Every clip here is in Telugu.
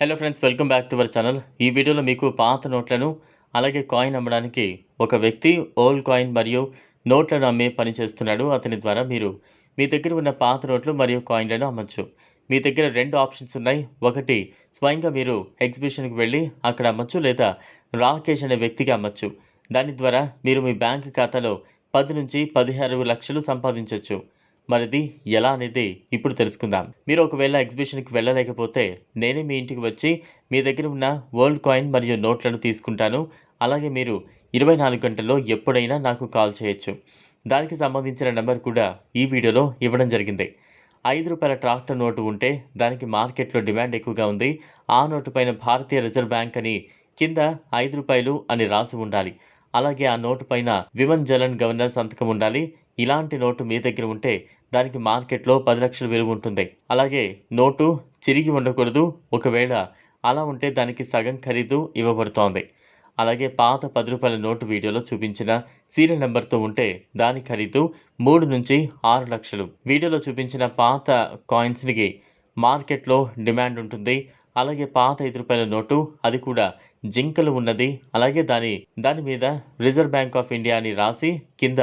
Hello friends welcome back to our channel ఈ వీడియోలో మీకు పాత నోట్లను అలాగే కాయిన్ అమ్మడానికి ఒక వ్యక్తి ఓల్డ్ కాయిన్ మరియు నోట్లను అమ్మే పని చేస్తున్నాడు. అతని ద్వారా మీరు మీ దగ్గర ఉన్న పాత నోట్లు మరియు కాయిన్లను అమ్మచ్చు. మీ దగ్గర రెండు ఆప్షన్స్ ఉన్నాయి. ఒకటి స్వయంగా మీరు ఎగ్జిబిషన్కి వెళ్ళి అక్కడ అమ్మచ్చు లేదా రాకేష్ అనే వ్యక్తికి అమ్మచ్చు. దాని ద్వారా మీరు మీ బ్యాంక్ ఖాతాలో పది నుంచి పదిహేను లక్షలు సంపాదించవచ్చు మరిది ఎలా అనేది ఇప్పుడు తెలుసుకుందాం. మీరు ఒకవేళ ఎగ్జిబిషన్కి వెళ్ళలేకపోతే నేనే మీ ఇంటికి వచ్చి మీ దగ్గర ఉన్న వరల్డ్ కాయిన్ మరియు నోట్లను తీసుకుంటాను. అలాగే మీరు ఇరవై నాలుగు గంటల్లో ఎప్పుడైనా నాకు కాల్ చేయొచ్చు. దానికి సంబంధించిన నెంబర్ కూడా ఈ వీడియోలో ఇవ్వడం జరిగింది. ఐదు రూపాయల ట్రాక్టర్ నోటు ఉంటే దానికి మార్కెట్లో డిమాండ్ ఎక్కువగా ఉంది. ఆ నోటు పైన భారతీయ రిజర్వ్ బ్యాంక్ అని కింద ఐదు రూపాయలు అని రాసి ఉండాలి. అలాగే ఆ నోటు పైన విమన్ జలన్ గవర్నర్ సంతకం ఉండాలి. ఇలాంటి నోటు మీ దగ్గర ఉంటే దానికి మార్కెట్లో పది లక్షల విలువ ఉంటుంది. అలాగే నోటు చిరిగి ఉండకూడదు. ఒకవేళ అలా ఉంటే దానికి సగం ఖరీదు ఇవ్వబడుతోంది. అలాగే పాత పది రూపాయల నోటు వీడియోలో చూపించిన సీరియల్ నెంబర్తో ఉంటే దాని ఖరీదు మూడు నుంచి ఆరు లక్షలు. వీడియోలో చూపించిన పాత కాయిన్స్కి మార్కెట్లో డిమాండ్ ఉంటుంది. అలాగే పాత ఐదు రూపాయల నోటు అది కూడా జింకలు ఉన్నది. అలాగే దాని దాని మీద రిజర్వ్ బ్యాంక్ ఆఫ్ ఇండియా అని రాసి కింద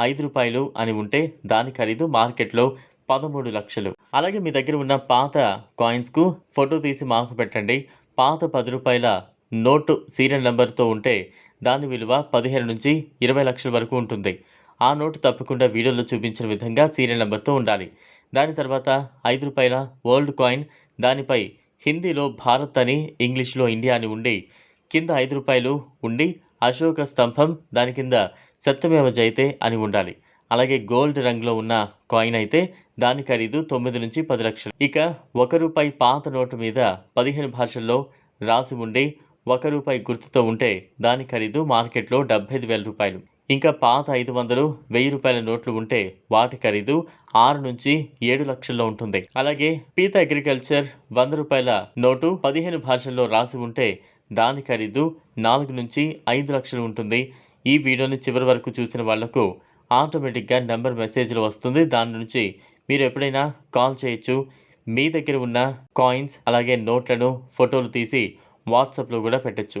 ఐదు రూపాయలు అని ఉంటే దాని ఖరీదు మార్కెట్లో పదమూడు లక్షలు. అలాగే మీ దగ్గర ఉన్న పాత కాయిన్స్కు ఫోటో తీసి మార్కు పెట్టండి. పాత పది రూపాయల నోటు సీరియల్ నెంబర్తో ఉంటే దాని విలువ పదిహేను నుంచి ఇరవై లక్షల వరకు ఉంటుంది. ఆ నోటు తప్పకుండా వీడియోలో చూపించిన విధంగా సీరియల్ నెంబర్తో ఉండాలి. దాని తర్వాత ఐదు రూపాయల ఓల్డ్ కాయిన్ దానిపై హిందీలో భారత్ అని ఇంగ్లీష్లో ఇండియా అని ఉండి కింద ఐదు రూపాయలు ఉండి అశోక స్తంభం దాని కింద సత్యమేవ జైతే అని ఉండాలి. అలాగే గోల్డ్ రంగులో ఉన్న కాయిన్ అయితే దాని ఖరీదు తొమ్మిది నుంచి పది లక్షలు. ఇక ఒక రూపాయి పాత నోటు మీద పదిహేను భాషల్లో రాసి ఉండి ఒక రూపాయి గుర్తుతో ఉంటే దాని ఖరీదు మార్కెట్లో డెబ్బై ఐదు వేల రూపాయలు. ఇంకా పాత ఐదు వందలు వెయ్యి రూపాయల నోట్లు ఉంటే వాటి ఖరీదు ఆరు నుంచి ఏడు లక్షల్లో ఉంటుంది. అలాగే పీత అగ్రికల్చర్ వంద రూపాయల నోటు పదిహేను భాషల్లో రాసి ఉంటే దాని ఖరీదు నాలుగు నుంచి ఐదు లక్షలు ఉంటుంది. ఈ వీడియోని చివరి వరకు చూసిన వాళ్ళకు ఆటోమేటిక్గా నెంబర్ మెసేజ్లు వస్తుంది. దాని నుంచి మీరు ఎప్పుడైనా కాల్ చేయొచ్చు. మీ దగ్గర ఉన్న కాయిన్స్ అలాగే నోట్లను ఫోటోలు తీసి వాట్సాప్లో కూడా పెట్టచ్చు.